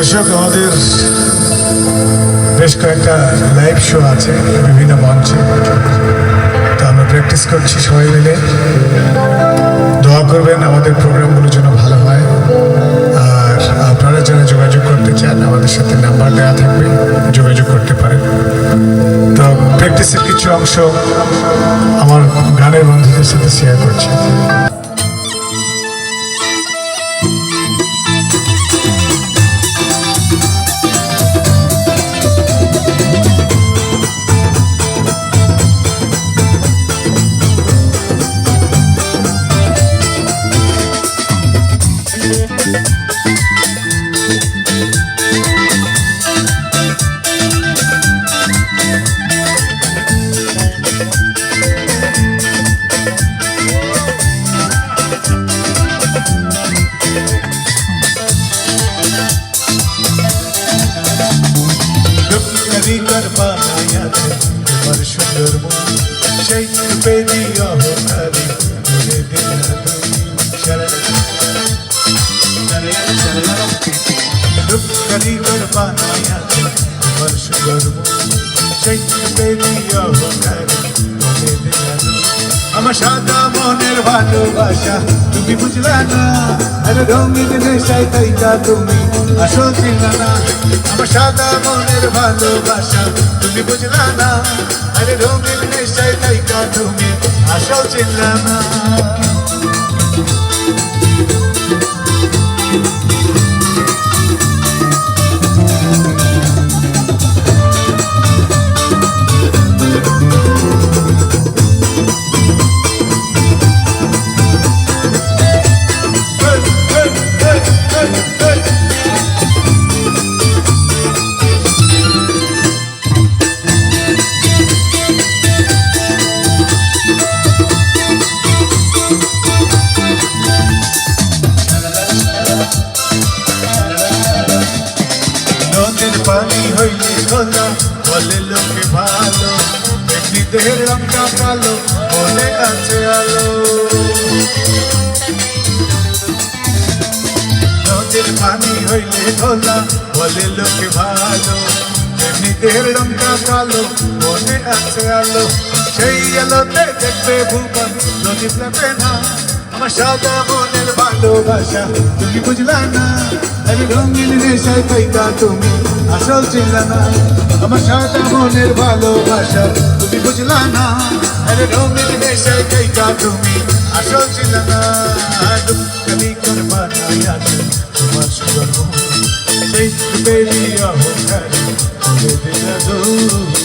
দর্শক, আমাদের বেশ কয়েকটা লাইভ শো আছে, বিভিন্ন মঞ্চে। তো আমরা প্র্যাকটিস করছি সবাই মিলে। দোয়া করবেন, আমাদের প্রোগ্রামগুলো যেন ভালো হয়। আর আপনারা যারা যোগাযোগ করতে চান, আমাদের সাথে নাম্বার দেওয়া থাকবে, যোগাযোগ করতে পারেন। তো প্র্যাকটিসের কিছু অংশ আমার গানের বন্ধুদের সাথে শেয়ার করছি। করবা মায়াতে তোমার সুন্দর সেই দিল আমার সাদা মনের ভালোবাসা তুমি বুঝলা না আরে রঙিন নেশায় তাইকা তুমি আসল চিনলা না আমার সাদা মনের ভালোবাসা তুমি বুঝলা না আরে রঙিন নেশায় তাইকা তুমি আসল চিনলা না পানি হইলে খোলা, বলে লোকে ভালো। এমনি দেহের রঙটা কালো বলে আছে আলো। নদীর পানি হইলে খোলা, বলে লোকে ভালো। দেহের রঙটা কালো, মনে আছে আলো। সেই আলোতে দেখবে ভুবন, নদী না। আমার সাদা মনের ভালোবাসা, তুমি বুঝলা না। আরে রঙিন নেশায় পাইতা তুমি। আসল চিনলা না আমার সাদা মনের ভালোবাসা। তুমি বুঝলা না, আরে রঙিন নেশায় পাইতা তুমি। আসল চিনলা না দুঃখলি করবা না তোমার সুন্দর সেই বেরিয়া হোক দিলা দূর